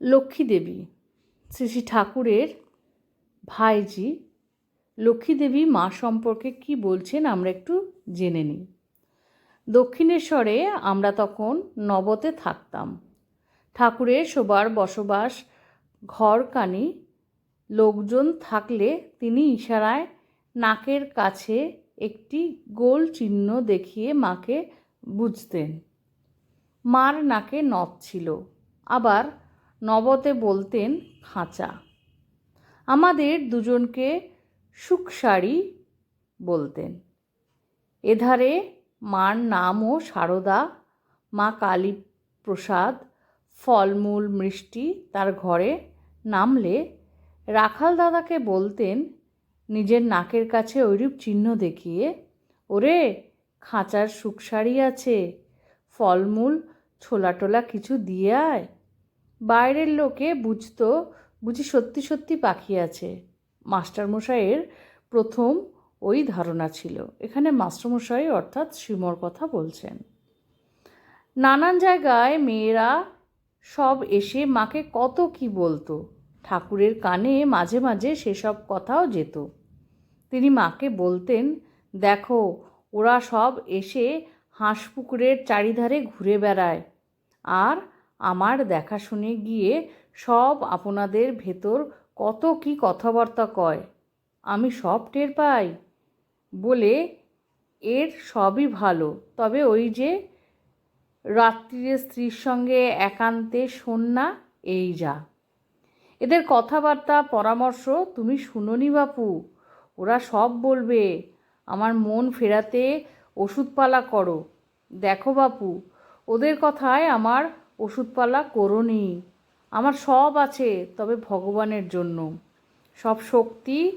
লক্ষ্মী দেবী, শ্রী শ্রী ঠাকুরের ভাইজি। লক্ষ্মী দেবী মা সম্পর্কে কি বলছেন আমরা একটু জেনে নিই। দক্ষিণেশ্বরে আমরা তখন নবতে থাকতাম। ঠাকুরের শোবার বসবাস ঘর কানি লোকজন থাকলে তিনি ইশারায় নাকের কাছে একটি গোল চিহ্ন দেখিয়ে মাকে বুঝতেন। মার নাকে নথ ছিল। আবার নবতে বলতেন খাঁচা। আমাদের দুজনকে সুখসারি বলতেন। এধারে মার নামও সারদা, মা কালী প্রসাদ ফলমূল, মিষ্টি তার ঘরে নামলে রাখাল দাদাকে বলতেন, নিজের নাকের কাছে ওইরূপ চিহ্ন দেখিয়ে, ওরে, খাঁচার সুখসারি আছে, ফলমূল ছোলা টোলা কিছু দিয়ে আয়। বাইরের লোকে বুঝতো, বুঝি সত্যি সত্যি পাখি আছে। মাস্টারমশাইয়ের প্রথম ওই ধারণা ছিল। এখানে মাস্টারমশাই অর্থাৎ শ্রীমর কথা বলছেন। নানান জায়গায় মেয়েরা সব এসে মাকে কত কি বলতো। ঠাকুরের কানে মাঝে মাঝে সেসব কথাও যেত। তিনি মাকে বলতেন, দেখো, ওরা সব এসে হাঁস পুকুরের চারিধারে ঘুরে বেড়ায়। আর আমার দেখা শুনে গিয়ে সব আপনাদের ভেতর কত কি কথাবার্তা কয়, আমি সব টের পাই। বলে এর সবই ভালো। তবে ওই যে রাত্রিরে স্ত্রীর সঙ্গে একান্তে শোন না, এই যা। এদের কথাবার্তা, পরামর্শ তুমি শুনোনি বাপু। ওরা সব বলবে, আমার মন ফেরাতে ওষুধপালা করো। দেখো বাপু, ওদের কথায় আমার ওষুধপালা করোনি। আমার সব আছে, তবে ভগবানের জন্য। সব শক্তি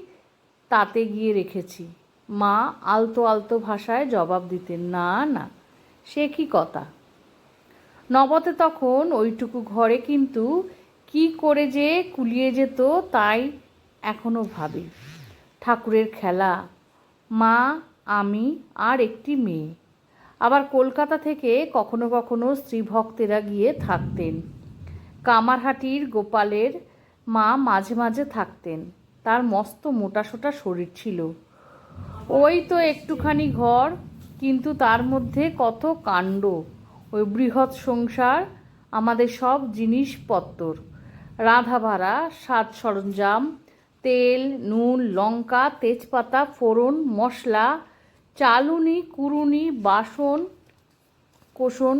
তাতে গিয়ে রেখেছি। মা আলতো আলতো ভাষায় জবাব দিতেন, না না, সে কি কথা? নবতে তখন ওইটুকু ঘরে কিন্তু কি করে যে কুলিয়ে যেত, তাই এখনও ভাবি। ঠাকুরের খেলা, মা, আমি আর একটি মেয়ে। আবার কলকাতা থেকে কখনো কখনো স্ত্রীভক্তেরা গিয়ে থাকতেন। কামারহাটির গোপালের মা মাঝে মাঝে থাকতেন। তার মস্ত মোটাসোটা শরীর ছিল। ওই তো একটুখানি ঘর, কিন্তু তার মধ্যে কত কাণ্ড। ওই বৃহৎ সংসার, আমাদের সব জিনিসপত্র রাধা ভাড়া সাজ সরঞ্জাম, তেল, নুন, লঙ্কা, তেজপাতা, ফোড়ন, মশলা চালুনি, কুরুনি, বাসন, কোষণ,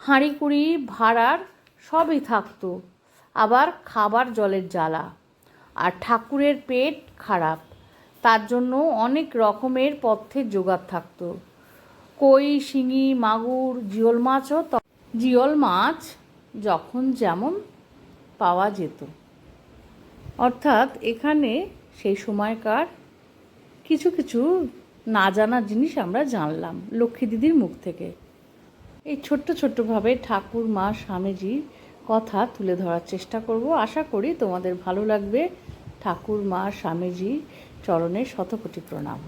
হাঁড়িকুড়ি, ভাড়ার সবই থাকতো। আবার খাবার জলের জ্বালা। আর ঠাকুরের পেট খারাপ। তার জন্য অনেক রকমের পথ্যের জোগাড় থাকতো। কই, শিঙি, মাগুর, জিওল মাছও জিওল মাছ যখন যেমন পাওয়া যেত। অর্থাৎ এখানে সেই সময়কার কিছু কিছু না জানা জিনিস আমরা জানলাম, লক্ষ্মী দিদির মুখ থেকে। এই ছোট্ট ছোট্টভাবে ঠাকুর, মা স্বামীজির কথা তুলে ধরার চেষ্টা করব। আশা করি তোমাদের ভালো লাগবে। ঠাকুর, মা, স্বামীজি চরণে শতকোটি প্রণাম।